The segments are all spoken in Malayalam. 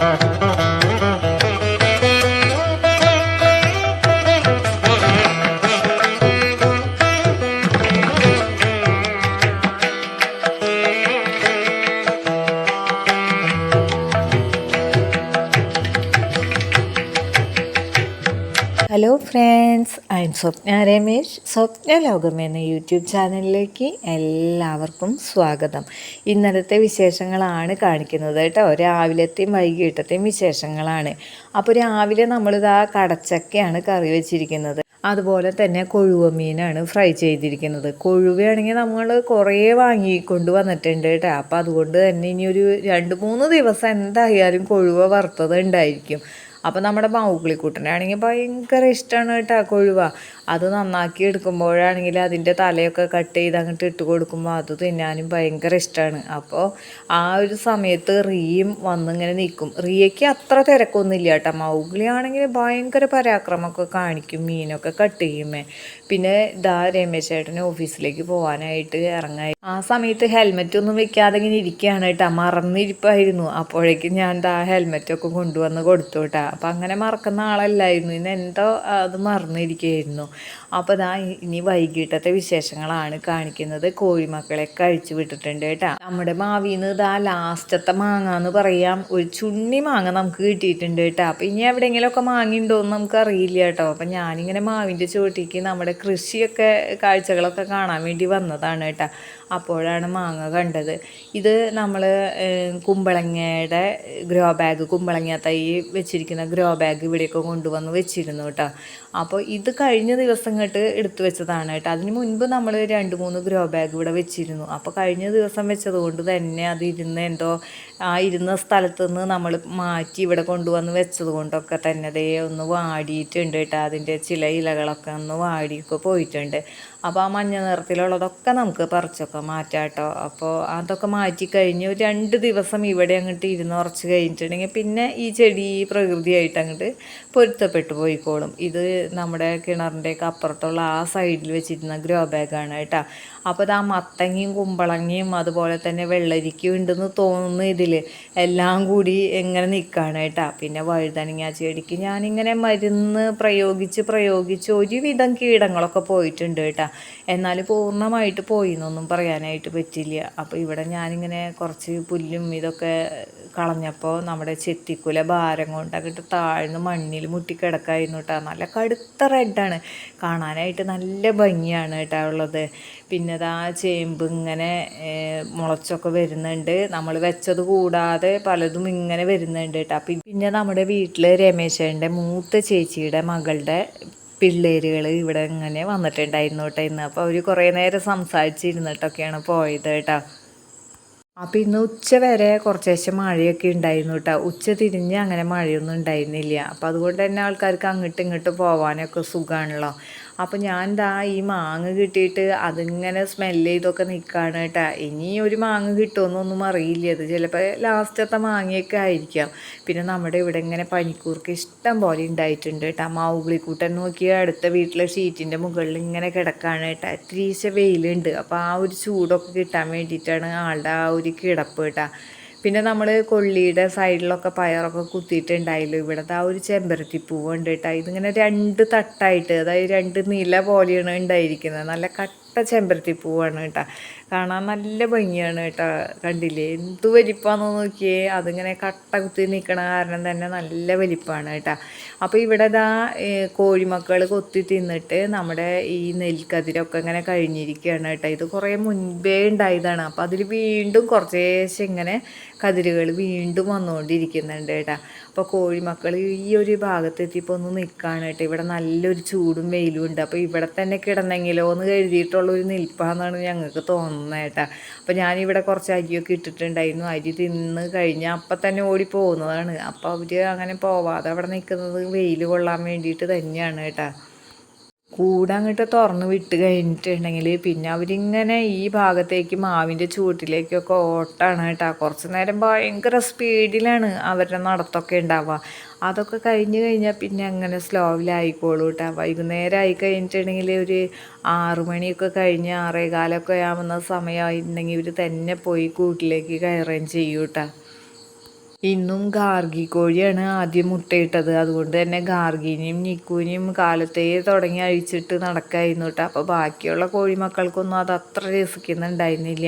Thank you. Friends I'm Swapna Ramesh Swapna Lokam എന്ന യൂട്യൂബ് ചാനലിലേക്ക് എല്ലാവർക്കും സ്വാഗതം. ഇന്നലത്തെ വിശേഷങ്ങളാണ് കാണിക്കുന്നത് കേട്ടോ. രാവിലത്തെയും വൈകിട്ടത്തെയും വിശേഷങ്ങളാണ്. അപ്പോൾ രാവിലെ നമ്മളിതാ കടച്ചക്കയാണ് കറി വെച്ചിരിക്കുന്നത്. അതുപോലെ തന്നെ കൊഴുവ മീനാണ് ഫ്രൈ ചെയ്തിരിക്കുന്നത്. കൊഴുവയാണെങ്കിൽ നമ്മൾ കുറേ വാങ്ങിക്കൊണ്ട് വന്നിട്ടുണ്ട് കേട്ടോ. അപ്പോൾ അതുകൊണ്ട് തന്നെ ഇനി ഒരു രണ്ട് മൂന്ന് ദിവസം എന്തായാലും കൊഴുവ വറുത്തത് ഉണ്ടായിരിക്കും. അപ്പോൾ നമ്മുടെ മൗഗ്ലിക്കുട്ടനാണെങ്കിൽ ഭയങ്കര ഇഷ്ടമാണ് കേട്ടോ കൊഴുവ. അത് നന്നാക്കി എടുക്കുമ്പോഴാണെങ്കിൽ അതിന്റെ തലയൊക്കെ കട്ട് ചെയ്ത് അങ്ങോട്ട് ഇട്ട് കൊടുക്കുമ്പോൾ അത് തിന്നാനും ഭയങ്കര ഇഷ്ടമാണ് അപ്പോൾ ആ ഒരു സമയത്ത് റീയും വന്നിങ്ങനെ നിൽക്കും. റീയയ്ക്ക് അത്ര തിരക്കൊന്നുമില്ല കേട്ടോ. മൗഗ്ലി ആണെങ്കിൽ ഭയങ്കര പരാക്രമമൊക്കെ കാണിക്കും മീനൊക്കെ കട്ട് ചെയ്യുമേ പിന്നെ ദാ രമേശ് ചേട്ടന് ഓഫീസിലേക്ക് പോകാനായിട്ട് ഇറങ്ങായി. ആ സമയത്ത് ഹെൽമെറ്റ് ഒന്നും വെക്കാതെ ഇങ്ങനെ ഇരിക്കുകയാണ് കേട്ടോ. മറന്നിരിപ്പായിരുന്നു. അപ്പോഴേക്കും ഞാൻ ദാ ഹെൽമെറ്റൊക്കെ കൊണ്ടുവന്ന് കൊടുത്തു കേട്ടോ. അപ്പം അങ്ങനെ മറക്കുന്ന ആളല്ലായിരുന്നു. ഇന്ന് എന്തോ അത് മറന്നിരിക്കുകയായിരുന്നു. അപ്പോൾ ദാ ഇനി വൈകിട്ടത്തെ വിശേഷങ്ങളാണ് കാണിക്കുന്നത്. കോഴിമക്കളെ കഴിച്ചു വിട്ടിട്ടുണ്ട് കേട്ടോ. നമ്മുടെ മാവിന്ന് ഇതാ ലാസ്റ്റത്തെ മാങ്ങ എന്ന് പറയാം. ഒരു ചുണ്ണി മാങ്ങ നമുക്ക് കിട്ടിയിട്ടുണ്ട് കേട്ടോ. അപ്പം ഇനി എവിടെയെങ്കിലുമൊക്കെ മാങ്ങ എന്ന് നമുക്ക് അറിയില്ല കേട്ടോ. അപ്പം ഞാനിങ്ങനെ മാവിന്റെ ചുവട്ടിക്ക് നമ്മുടെ കൃഷിയൊക്കെ കാഴ്ചകളൊക്കെ കാണാൻ വേണ്ടി വന്നതാണ് കേട്ടോ. അപ്പോഴാണ് മാങ്ങ കണ്ടത്. ഇത് നമ്മൾ കുമ്പളങ്ങയുടെ ഗ്രോ ബാഗ് കുമ്പളങ്ങ തൈ വെച്ചിരിക്കുന്ന ഗ്രോ ബാഗ് ഇവിടെയൊക്കെ കൊണ്ടുവന്ന് വെച്ചിരുന്നു കേട്ടോ. അപ്പോൾ ഇത് കഴിഞ്ഞ ദിവസം കേട്ട് എടുത്തു വെച്ചതാണ് കേട്ടോ. അതിന് മുൻപ് നമ്മൾ രണ്ട് മൂന്ന് ഗ്രോ ബാഗ് ഇവിടെ വെച്ചിരുന്നു. അപ്പോൾ കഴിഞ്ഞ ദിവസം വെച്ചതുകൊണ്ട് തന്നെ അത് ഇരുന്ന് എന്തോ ആ ഇരുന്ന സ്ഥലത്ത് നിന്ന് നമ്മൾ മാറ്റി ഇവിടെ കൊണ്ടുവന്ന് വെച്ചത് കൊണ്ടൊക്കെ തന്നെ ദേ ഒന്ന് വാടിയിട്ടുണ്ട് കേട്ടോ. അതിന്റെ ചില ഇലകളൊക്കെ ഒന്ന് വാടിയൊക്കെ പോയിട്ടുണ്ട്. അപ്പോൾ ആ മഞ്ഞ നിറത്തിലുള്ളതൊക്കെ നമുക്ക് പറിച്ചൊക്കെ മാറ്റാം കേട്ടോ. അപ്പോൾ അതൊക്കെ മാറ്റി കഴിഞ്ഞ് രണ്ട് ദിവസം ഇവിടെ അങ്ങോട്ട് ഇരുന്ന് ഉറച്ച് കഴിഞ്ഞിട്ടുണ്ടെങ്കിൽ പിന്നെ ഈ ചെടി പ്രകൃതിയായിട്ട് അങ്ങോട്ട് പൊരുത്തപ്പെട്ടു പോയിക്കോളും. ഇത് നമ്മുടെ കിണറിന്റെയൊക്കെ അപ്പുറത്തുള്ള ആ സൈഡിൽ വെച്ചിരുന്ന ഗ്രോ ബാഗാണ് കേട്ടോ. അപ്പോൾ ഇത് ആ മത്തങ്ങയും കുമ്പളങ്ങിയും അതുപോലെ തന്നെ വെള്ളരിക്കും ഉണ്ടെന്ന് തോന്നുന്നു ഇതിൽ എല്ലാം കൂടി എങ്ങനെ നിൽക്കുകയാണ് കേട്ടോ. പിന്നെ വഴുതനങ്ങ ചെടിക്ക് ഞാനിങ്ങനെ മരുന്ന് പ്രയോഗിച്ച് പ്രയോഗിച്ച് ഒരുവിധം കീടങ്ങളൊക്കെ പോയിട്ടുണ്ട് കേട്ടോ. എന്നാൽ പൂർണമായിട്ട് പോയി എന്നൊന്നും പറയാനായിട്ട് പറ്റില്ല. അപ്പോൾ ഇവിടെ ഞാനിങ്ങനെ കുറച്ച് പുല്ലും ഇതൊക്കെ കളഞ്ഞപ്പോൾ നമ്മുടെ ചെത്തിക്കുല ഭാരം കൊണ്ട് അങ്ങോട്ട് താഴ്ന്ന് മണ്ണിൽ മുട്ടിക്കിടക്കായിരുന്നു കേട്ടോ. നല്ല കടുത്ത റെഡാണ് കാണാനായിട്ട് നല്ല ഭംഗിയാണ് കേട്ടോ ഉള്ളത്. പിന്നെ ആ ചേമ്പ് ഇങ്ങനെ മുളച്ചൊക്കെ വരുന്നുണ്ട്. നമ്മൾ വെച്ചത് കൂടാതെ പലതും ഇങ്ങനെ വരുന്നുണ്ട് കേട്ടോ. പിന്നെ നമ്മുടെ വീട്ടിൽ രമേശന്റെ മൂത്ത ചേച്ചിയുടെ മകളുടെ പിള്ളേരുകൾ ഇവിടെ ഇങ്ങനെ വന്നിട്ടുണ്ടായിരുന്നു കേട്ടോ ഇന്ന്. അപ്പോൾ അവർ കുറേ നേരം സംസാരിച്ചിരുന്നിട്ടൊക്കെയാണ് പോയത് കേട്ടോ. അപ്പോൾ ഇന്ന് ഉച്ച വരെ കുറച്ചേശം മഴയൊക്കെ ഉണ്ടായിരുന്നു കേട്ടോ ഉച്ച തിരിഞ്ഞ് അങ്ങനെ മഴയൊന്നും ഉണ്ടായിരുന്നില്ല. അപ്പോൾ അതുകൊണ്ട് തന്നെ ആൾക്കാർക്ക് അങ്ങോട്ടും ഇങ്ങോട്ടും പോകാനൊക്കെ സുഖമാണല്ലോ അപ്പോൾ ഞാൻ ദാ ഈ മാങ്ങ കിട്ടിയിട്ട് അതിങ്ങനെ സ്മെല്ല് ചെയ്തൊക്കെ നിൽക്കുകയാണ് കേട്ടോ. ഇനി ഒരു മാങ്ങ കിട്ടുമെന്നൊന്നും അറിയില്ല. അത് ചിലപ്പോൾ ലാസ്റ്റത്തെ മാങ്ങയൊക്കെ ആയിരിക്കാം. പിന്നെ നമ്മുടെ ഇവിടെ ഇങ്ങനെ പനിക്കൂർക്ക് ഇഷ്ടം പോലെ ഉണ്ടായിട്ടുണ്ട് കേട്ടോ. മാവുകളിക്കൂട്ടൻ നോക്കിയ അടുത്ത വീട്ടിലെ ഷീറ്റിന്റെ മുകളിൽ ഇങ്ങനെ കിടക്കുകയാണ് കേട്ടോ. അത്രീശ വെയിലുണ്ട്. അപ്പോൾ ആ ഒരു ചൂടൊക്കെ കിട്ടാൻ വേണ്ടിയിട്ടാണ് ആളുടെ ആ ഒരു കിടപ്പ് കേട്ടോ. പിന്നെ നമ്മൾ കൊള്ളിയുടെ സൈഡിലൊക്കെ പയറൊക്കെ കുത്തിയിട്ടുണ്ടായല്ലോ? ഇവിടുത്തെ ആ ഒരു ചെമ്പരത്തി പൂവ് ഉണ്ട് കേട്ടോ ഇതിങ്ങനെ രണ്ട് തട്ടായിട്ട് അതായത് രണ്ട് നില പോലെയാണ് ഉണ്ടായിരിക്കുന്നത്. നല്ല കട്ട ചെമ്പരത്തി പൂവാണ് കേട്ടോ കാണാൻ നല്ല ഭംഗിയാണ് കേട്ടോ കണ്ടില്ലേ? എന്ത് വലിപ്പമാണെന്ന് നോക്കിയേ. അതിങ്ങനെ കട്ട കുത്തി നിൽക്കണ കാരണം തന്നെ നല്ല വലിപ്പമാണ് കേട്ടോ അപ്പോൾ ഇവിടെ ഇതാ കോഴിമക്കൾ കൊത്തി തിന്നിട്ട് നമ്മുടെ ഈ നെൽക്കതിരൊക്കെ ഇങ്ങനെ കഴിഞ്ഞിരിക്കുകയാണ് കേട്ടോ ഇത് കുറേ മുൻപേ ഉണ്ടായതാണ്. അപ്പോൾ അതിൽ വീണ്ടും കുറച്ചേശ്ശെ ഇങ്ങനെ കതിരുകൾ വീണ്ടും വന്നുകൊണ്ടിരിക്കുന്നുണ്ട് കേട്ടോ അപ്പോൾ കോഴിമക്കൾ ഈ ഒരു ഭാഗത്തെത്തിയപ്പോൾ ഒന്ന് നിൽക്കുകയാണ് കേട്ടോ ഇവിടെ നല്ലൊരു ചൂടും വെയിലും ഉണ്ട്. അപ്പോൾ ഇവിടെ തന്നെ കിടന്നെങ്കിലോ എന്ന് കരുതിയിട്ടുള്ളൊരു നിൽപ്പാന്നാണ് ഞങ്ങൾക്ക് തോന്നുന്നത് കേട്ടോ അപ്പോൾ ഞാനിവിടെ കുറച്ച് അരിയൊക്കെ ഇട്ടിട്ടുണ്ടായിരുന്നു. അരി തിന്ന് കഴിഞ്ഞാൽ അപ്പം തന്നെ ഓടി പോകുന്നതാണ് അപ്പോൾ അവർ അങ്ങനെ പോവാതെ അവിടെ നിൽക്കുന്നത് വെയിൽ കൊള്ളാൻ വേണ്ടിയിട്ട് തന്നെയാണ് കേട്ടോ കൂടെ അങ്ങോട്ട് തുറന്ന് വിട്ട് കഴിഞ്ഞിട്ടുണ്ടെങ്കിൽ പിന്നെ അവരിങ്ങനെ ഈ ഭാഗത്തേക്ക് മാവിന്റെ ചൂട്ടിലേക്കൊക്കെ ഓട്ടാണ് കേട്ടോ. കുറച്ച് നേരം ഭയങ്കര സ്പീഡിലാണ് അവരുടെ നടത്തൊക്കെ ഉണ്ടാവുക. അതൊക്കെ കഴിഞ്ഞ് കഴിഞ്ഞാൽ പിന്നെ അങ്ങനെ സ്ലോവിലായിക്കോളൂ കേട്ടോ. വൈകുന്നേരം ആയി കഴിഞ്ഞിട്ടുണ്ടെങ്കിൽ ഒരു ആറു മണിയൊക്കെ കഴിഞ്ഞ് ആറേകാലൊക്കെ ആവുന്ന സമയമായിട്ടുണ്ടെങ്കിൽ ഇവർ തന്നെ പോയി കൂട്ടിലേക്ക് കയറുകയും ചെയ്യും കേട്ടോ. ഇന്നും ഗാർഗി കോഴിയാണ് ആദ്യം മുട്ടയിട്ടത്. അതുകൊണ്ട് തന്നെ ഗാർഗിനിയും നിക്കൂനിയും കാലത്തേ തുടങ്ങി അഴിച്ചിട്ട് നടക്കായിരുന്നു കേട്ടോ. അപ്പോൾ ബാക്കിയുള്ള കോഴിമക്കൾക്കൊന്നും അത് അത്ര രസിക്കുന്നുണ്ടായിരുന്നില്ല.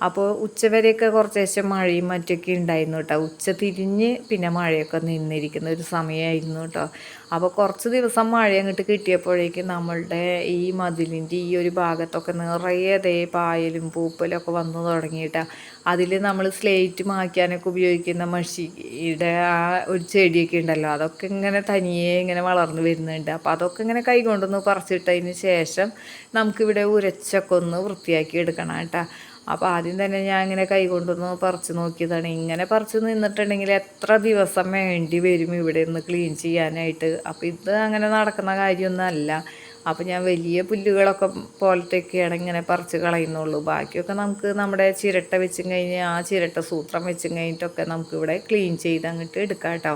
അപ്പോൾ ഉച്ചവരെയൊക്കെ കുറച്ച് ശേഷം മഴയും മറ്റൊക്കെ ഉണ്ടായിരുന്നു കേട്ടോ ഉച്ച തിരിഞ്ഞ് പിന്നെ മഴയൊക്കെ നിന്നിരിക്കുന്ന ഒരു സമയമായിരുന്നു കേട്ടോ അപ്പോൾ കുറച്ച് ദിവസം മഴ അങ്ങോട്ട് കിട്ടിയപ്പോഴേക്കും നമ്മളുടെ ഈ മതിലിന്റെ ഈ ഒരു ഭാഗത്തൊക്കെ നിറയെ അതേ പായലും പൂപ്പലൊക്കെ വന്നു തുടങ്ങിയിട്ടാണ് അതിൽ നമ്മൾ സ്ലേറ്റ് മായ്ക്കാനൊക്കെ ഉപയോഗിക്കുന്ന മഷിയുടെ ആ ഒരു ചെടിയൊക്കെ ഉണ്ടല്ലോ അതൊക്കെ ഇങ്ങനെ തനിയെ ഇങ്ങനെ വളർന്നു വരുന്നുണ്ട്. അപ്പോൾ അതൊക്കെ ഇങ്ങനെ കൈകൊണ്ടൊന്ന് പറിച്ചിട്ടതിന് ശേഷം നമുക്കിവിടെ ഉരച്ചൊക്കെ ഒന്ന് വൃത്തിയാക്കി എടുക്കണം കേട്ടോ അപ്പോൾ ആദ്യം തന്നെ ഞാൻ ഇങ്ങനെ കൈ കൊണ്ടൊന്ന് പറിച്ച് നോക്കിയതാണ്. ഇങ്ങനെ പറിച്ച് നിന്നിട്ടുണ്ടെങ്കിൽ എത്ര ദിവസം വേണ്ടി വരും ഇവിടെ നിന്ന് ക്ലീൻ ചെയ്യാനായിട്ട്. അപ്പോൾ ഇത് അങ്ങനെ നടക്കുന്ന കാര്യമൊന്നുമല്ല അപ്പോൾ ഞാൻ വലിയ പുല്ലുകളൊക്കെ പോലത്തെയൊക്കെയാണ് ഇങ്ങനെ പറിച്ച് കളയുന്നുള്ളൂ. ബാക്കിയൊക്കെ നമുക്ക് നമ്മുടെ ചിരട്ട വെച്ചും കഴിഞ്ഞ് ആ ചിരട്ട സൂത്രം വെച്ചും കഴിഞ്ഞിട്ടൊക്കെ നമുക്കിവിടെ ക്ലീൻ ചെയ്ത് അങ്ങോട്ട് എടുക്കാം കേട്ടോ.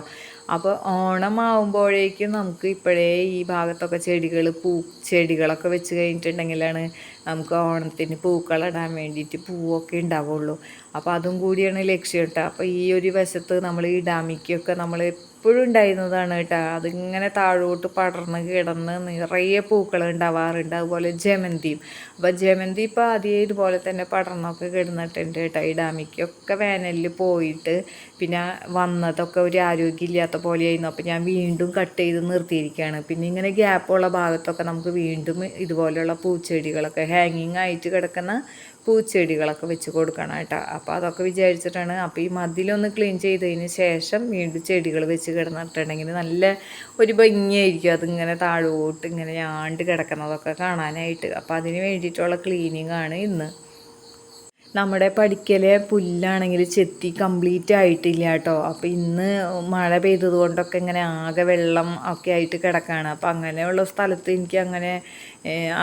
അപ്പോൾ ഓണമാവുമ്പോഴേക്കും നമുക്ക് ഇപ്പോഴേ ഈ ഭാഗത്തൊക്കെ ചെടികൾ പൂ ചെടികളൊക്കെ വെച്ച് കഴിഞ്ഞിട്ടുണ്ടെങ്കിലാണ് നമുക്ക് ഓണത്തിന് പൂക്കളിടാൻ വേണ്ടിയിട്ട് പൂവൊക്കെ ഉണ്ടാവുള്ളൂ. അപ്പോൾ അതും കൂടിയാണ് ലക്ഷ്യം കേട്ടോ. അപ്പോൾ ഈ ഒരു വശത്ത് നമ്മൾ ഈ ഡാമിക്കൊക്കെ നമ്മൾ എപ്പോഴും ഉണ്ടായിരുന്നതാണ് കേട്ടോ. അതിങ്ങനെ താഴോട്ട് പടർന്ന് കിടന്ന് നിറയെ പൂക്കൾ ഉണ്ടാവാറുണ്ട്. അതുപോലെ ജമന്തിയും. അപ്പോൾ ജമന്തി ഇപ്പോൾ ആദ്യം ഇതുപോലെ തന്നെ പടർന്നൊക്കെ കിടന്നിട്ടുണ്ട് കേട്ടോ. ഈ ഡാമിക്കൊക്കെ വേനലിൽ പോയിട്ട് പിന്നെ വന്നതൊക്കെ ഒരു ആരോഗ്യമില്ലാത്ത പോലെയായിരുന്നു. അപ്പോൾ ഞാൻ വീണ്ടും കട്ട് ചെയ്ത് നിർത്തിയിരിക്കുകയാണ്. പിന്നെ ഇങ്ങനെ ഗ്യാപ്പുള്ള ഭാഗത്തൊക്കെ നമുക്ക് വീണ്ടും ഇതുപോലെയുള്ള പൂച്ചെടികളൊക്കെ ഹാങ്ങിങ് ആയിട്ട് കിടക്കുന്ന പൂച്ചെടികളൊക്കെ വെച്ച് കൊടുക്കണം കേട്ടോ. അപ്പോൾ അതൊക്കെ വിചാരിച്ചിട്ടാണ്. അപ്പോൾ ഈ മതിലൊന്ന് ക്ലീൻ ചെയ്തതിന് ശേഷം വീണ്ടും ചെടികൾ വെച്ച് കിടന്നിട്ടുണ്ടെങ്കിൽ നല്ല ഒരു ഭംഗിയായിരിക്കും. അതിങ്ങനെ താഴോട്ട് ഇങ്ങനെ ഞാണ്ട് കിടക്കുന്നതൊക്കെ കാണാനായിട്ട്. അപ്പോൾ അതിന് വേണ്ടിയിട്ടുള്ള ക്ലീനിങ് ആണ് ഇന്ന്. നമ്മുടെ പഠിക്കലെ പുല്ലാണെങ്കിൽ ചെത്തി കംപ്ലീറ്റ് ആയിട്ടില്ല കേട്ടോ. അപ്പോൾ ഇന്ന് മഴ പെയ്തത് കൊണ്ടൊക്കെ ഇങ്ങനെ ആകെ വെള്ളം ഒക്കെ ആയിട്ട് കിടക്കുകയാണ് അപ്പോൾ അങ്ങനെയുള്ള സ്ഥലത്ത് എനിക്ക് അങ്ങനെ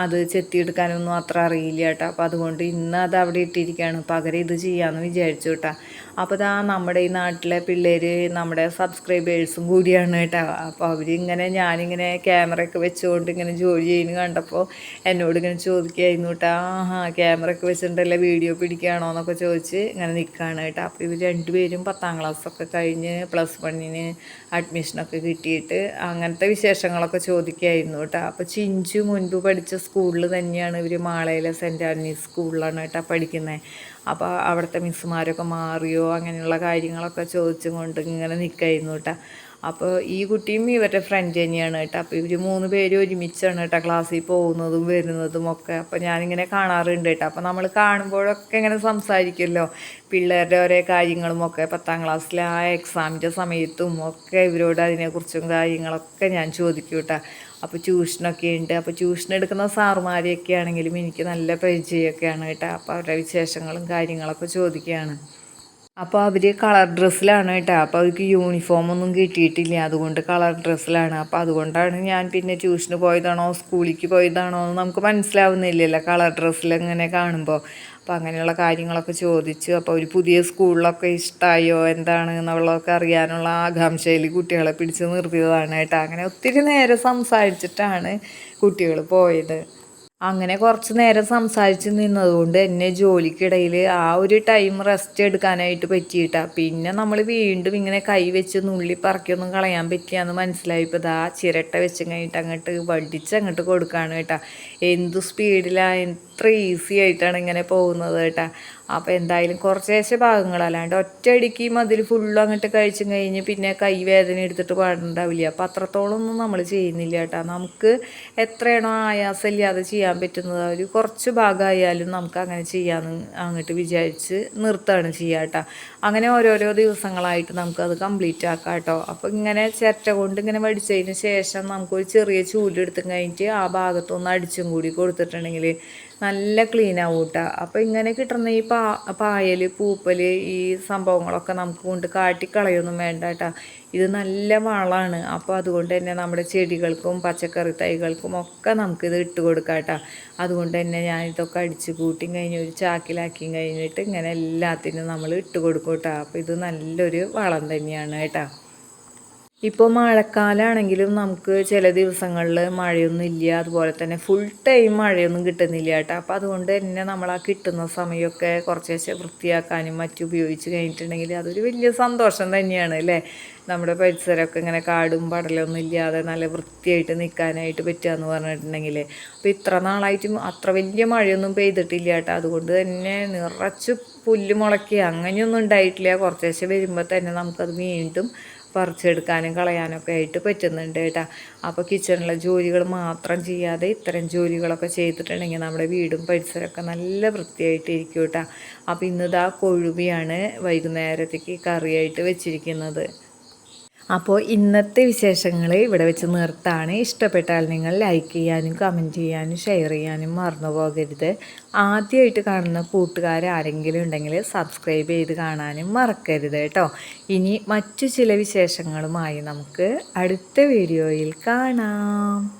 അത് ചെത്തിയെടുക്കാനൊന്നും അത്ര അറിയില്ല കേട്ടോ. അപ്പോൾ അതുകൊണ്ട് ഇന്ന് അത് അവിടെ ഇട്ടിരിക്കുകയാണ്. പകരം ഇത് ചെയ്യാമെന്ന് വിചാരിച്ചു കേട്ടോ. അപ്പോൾ ഇതാ നമ്മുടെ ഈ നാട്ടിലെ പിള്ളേർ നമ്മുടെ സബ്സ്ക്രൈബേഴ്സും കൂടിയാണ് കേട്ടോ. അപ്പോൾ അവരിങ്ങനെ ഞാനിങ്ങനെ ക്യാമറയൊക്കെ വെച്ചുകൊണ്ട് ഇങ്ങനെ ജോലി ചെയ്യുന്നു കണ്ടപ്പോൾ എന്നോട് ഇങ്ങനെ ചോദിക്കുകയായിരുന്നു കേട്ടോ. ആ ക്യാമറയൊക്കെ വെച്ചിട്ടുണ്ടല്ലേ വീഡിയോ പിടിക്കുകയാണോ എന്നൊക്കെ ചോദിച്ച് ഇങ്ങനെ നിൽക്കുകയാണ് കേട്ടോ. അപ്പോൾ ഇവർ രണ്ടുപേരും പത്താം ക്ലാസ്സൊക്കെ കഴിഞ്ഞ് പ്ലസ് വണ്ണിന് അഡ്മിഷനൊക്കെ കിട്ടിയിട്ട് അങ്ങനത്തെ വിശേഷങ്ങളൊക്കെ ചോദിക്കുകയായിരുന്നു കേട്ടോ. അപ്പോൾ ചിഞ്ചു മുൻപ് പഠിച്ച സ്കൂളിൽ തന്നെയാണ് ഇവർ മാളയിലെ സെന്റ് ആന്റണീസ് സ്കൂളിലാണ് കേട്ടോ പഠിക്കുന്നത് അപ്പോൾ അവിടുത്തെ മിസ്സുമാരൊക്കെ മാറിയോ അങ്ങനെയുള്ള കാര്യങ്ങളൊക്കെ ചോദിച്ചും കൊണ്ട് ഇങ്ങനെ നിൽക്കായിരുന്നു കേട്ടോ. അപ്പോൾ ഈ കുട്ടിയും ഇവരുടെ ഫ്രണ്ട് തന്നെയാണ് കേട്ടോ. അപ്പോൾ ഇവർ മൂന്ന് പേര് ഒരുമിച്ചാണ് കേട്ടോ ക്ലാസ്സിൽ പോകുന്നതും വരുന്നതും ഒക്കെ. അപ്പോൾ ഞാനിങ്ങനെ കാണാറുണ്ട് കേട്ടോ. അപ്പോൾ നമ്മൾ കാണുമ്പോഴൊക്കെ ഇങ്ങനെ സംസാരിക്കുമല്ലോ. പിള്ളേരുടെ ഓരോ കാര്യങ്ങളും ഒക്കെ. പത്താം ക്ലാസ്സിലെ ആ എക്സാമിന്റെ സമയത്തും ഒക്കെ ഇവരോട് അതിനെക്കുറിച്ചും കാര്യങ്ങളൊക്കെ ഞാൻ ചോദിക്കും കേട്ടോ. അപ്പോൾ ട്യൂഷനൊക്കെ ഉണ്ട്. അപ്പോൾ ട്യൂഷൻ എടുക്കുന്ന സാറുമാരെയൊക്കെ ആണെങ്കിലും എനിക്ക് നല്ല പരിചയമൊക്കെയാണ് കേട്ടോ. അപ്പോൾ അവരുടെ വിശേഷങ്ങളും കാര്യങ്ങളൊക്കെ ചോദിക്കുകയാണ്. അപ്പോൾ അവർ കളർ ഡ്രസ്സിലാണ് കേട്ടോ. അപ്പോൾ അവർക്ക് യൂണിഫോമൊന്നും കിട്ടിയിട്ടില്ല. അതുകൊണ്ട് കളർ ഡ്രസ്സിലാണ്. അപ്പോൾ അതുകൊണ്ടാണ് ഞാൻ പിന്നെ ട്യൂഷന് പോയതാണോ സ്കൂളിലേക്ക് പോയതാണോ എന്ന് നമുക്ക് മനസ്സിലാവുന്നില്ലല്ലോ കളർ ഡ്രസ്സിൽ ഇങ്ങനെ കാണുമ്പോൾ. അപ്പോൾ അങ്ങനെയുള്ള കാര്യങ്ങളൊക്കെ ചോദിച്ചു. അപ്പോൾ ഒരു പുതിയ സ്കൂളിലൊക്കെ ഇഷ്ടമായോ എന്താണ് എന്നുള്ളതൊക്കെ അറിയാനുള്ള ആകാംക്ഷയിൽ കുട്ടികളെ പിടിച്ച് നിർത്തിയതാണ് കേട്ടോ. അങ്ങനെ ഒത്തിരി നേരം സംസാരിച്ചിട്ടാണ് കുട്ടികൾ പോയത്. അങ്ങനെ കുറച്ച് നേരം സംസാരിച്ച് നിന്നതുകൊണ്ട് എന്നെ ജോലിക്കിടയിൽ ആ ഒരു ടൈം റെസ്റ്റ് എടുക്കാനായിട്ട് പറ്റിയിട്ട. പിന്നെ നമ്മൾ വീണ്ടും ഇങ്ങനെ കൈ വെച്ച് നുള്ളി പറക്കിയൊന്നും കളയാൻ പറ്റിയാന്ന് മനസ്സിലായപ്പോൾ ഇതാ ചിരട്ട വെച്ച് കഴിഞ്ഞിട്ട് അങ്ങോട്ട് വടിച്ച് അങ്ങോട്ട് കൊടുക്കുകയാണ് കേട്ടോ. എന്തു സ്പീഡിലാണ് എത്ര ഈസി ആയിട്ടാണ് ഇങ്ങനെ പോകുന്നത് കേട്ടോ. അപ്പോൾ എന്തായാലും കുറച്ചേശ്ശെ ഭാഗങ്ങളല്ലാണ്ട് ഒറ്റയടിക്ക് മതിൽ ഫുള്ളും അങ്ങോട്ട് കഴിച്ചും കഴിഞ്ഞ് പിന്നെ കൈവേദന എടുത്തിട്ട് പാടുണ്ടാവില്ല അപ്പോൾ അത്രത്തോളം ഒന്നും നമ്മൾ ചെയ്യുന്നില്ല കേട്ടോ. നമുക്ക് എത്രയാണോ ആയാസമില്ലാതെ ചെയ്യാൻ പറ്റുന്നത്. ഒരു കുറച്ച് ഭാഗമായാലും നമുക്ക് അങ്ങനെ ചെയ്യാമെന്ന് അങ്ങോട്ട് വിചാരിച്ച് നിർത്തുകയാണ് ചെയ്യുക കേട്ടോ. അങ്ങനെ ഓരോരോ ദിവസങ്ങളായിട്ട് നമുക്കത് കംപ്ലീറ്റ് ആക്കാം കേട്ടോ. അപ്പോൾ ഇങ്ങനെ ചിരട്ട കൊണ്ട് ഇങ്ങനെ വടിച്ചതിന് ശേഷം നമുക്കൊരു ചെറിയ ചൂലെടുത്തും കഴിഞ്ഞിട്ട് ആ ഭാഗത്തൊന്ന് അടിച്ചും കൂടി കൊടുത്തിട്ടുണ്ടെങ്കിൽ നല്ല ക്ലീൻ ആവും കേട്ടോ അപ്പോൾ ഇങ്ങനെ കിട്ടുന്ന ഈ പാ പായൽ പൂപ്പൽ ഈ സംഭവങ്ങളൊക്കെ നമുക്ക് കൊണ്ട് കാട്ടിക്കളയൊന്നും വേണ്ട കേട്ടോ ഇത് നല്ല വളമാണ്. അപ്പോൾ അതുകൊണ്ട് തന്നെ നമ്മുടെ ചെടികൾക്കും പച്ചക്കറി തൈകൾക്കും ഒക്കെ നമുക്കിത് ഇട്ട് കൊടുക്കാം കേട്ടോ അതുകൊണ്ട് തന്നെ ഞാൻ ഇതൊക്കെ അടിച്ച് കൂട്ടി കഴിഞ്ഞ് ഒരു ചാക്കിലാക്കി കഴിഞ്ഞിട്ട് ഇങ്ങനെ എല്ലാത്തിനും നമ്മൾ ഇട്ട് കൊടുക്കും കേട്ടോ അപ്പോൾ ഇത് നല്ലൊരു വളം തന്നെയാണ് കേട്ടോ. ഇപ്പോൾ മഴക്കാലമാണെങ്കിലും നമുക്ക് ചില ദിവസങ്ങളിൽ മഴയൊന്നും ഇല്ല. അതുപോലെ തന്നെ ഫുൾ ടൈം മഴയൊന്നും കിട്ടുന്നില്ല കേട്ടോ. അപ്പോൾ അതുകൊണ്ട് തന്നെ നമ്മൾ ആ കിട്ടുന്ന സമയമൊക്കെ കുറച്ച് വൃത്തിയാക്കാനും മറ്റും ഉപയോഗിച്ച് കഴിഞ്ഞിട്ടുണ്ടെങ്കിൽ അതൊരു വലിയ സന്തോഷം തന്നെയാണ് അല്ലേ? നമ്മുടെ പരിസരമൊക്കെ ഇങ്ങനെ കാടും പടലൊന്നും ഇല്ലാതെ നല്ല വൃത്തിയായിട്ട് നിൽക്കാനായിട്ട് പറ്റുക എന്ന് പറഞ്ഞിട്ടുണ്ടെങ്കിൽ. അപ്പോൾ ഇത്ര നാളായിട്ടും അത്ര വലിയ മഴയൊന്നും പെയ്തിട്ടില്ല കേട്ടോ. അതുകൊണ്ട് തന്നെ നിറച്ച് പുല്ല് മുളയ്ക്കുക അങ്ങനെയൊന്നും ഉണ്ടായിട്ടില്ല. കുറച്ചേശ്ശെ വരുമ്പോൾ തന്നെ നമുക്കത് വീണ്ടും പറിച്ചെടുക്കാനും കളയാനൊക്കെ ആയിട്ട് പറ്റുന്നുണ്ട് കേട്ടോ. അപ്പോൾ കിച്ചണിലെ ജോലികൾ മാത്രം ചെയ്യാതെ ഇത്തരം ജോലികളൊക്കെ ചെയ്തിട്ടുണ്ടെങ്കിൽ നമ്മുടെ വീടും പരിസരമൊക്കെ നല്ല വൃത്തിയായിട്ട് വൃത്തിയായിട്ടിരിക്കും കേട്ടോ. അപ്പോൾ ഇന്നിതാ കൊഴുവിയാണ് വൈകുന്നേരത്തേക്ക് കറിയായിട്ട് വെച്ചിരിക്കുന്നത്. അപ്പോൾ ഇന്നത്തെ വിശേഷങ്ങൾ ഇവിടെ വെച്ച് നിർത്താണ്. ഇഷ്ടപ്പെട്ടാൽ നിങ്ങൾ ലൈക്ക് ചെയ്യാനും കമന്റ് ചെയ്യാനും ഷെയർ ചെയ്യാനും മറന്നു പോകരുത്. ആദ്യമായിട്ട് കാണുന്ന കൂട്ടുകാർ ആരെങ്കിലും ഉണ്ടെങ്കിൽ സബ്സ്ക്രൈബ് ചെയ്ത് കാണാനും മറക്കരുത് കേട്ടോ. ഇനി മറ്റു ചില വിശേഷങ്ങളുമായി നമുക്ക് അടുത്ത വീഡിയോയിൽ കാണാം.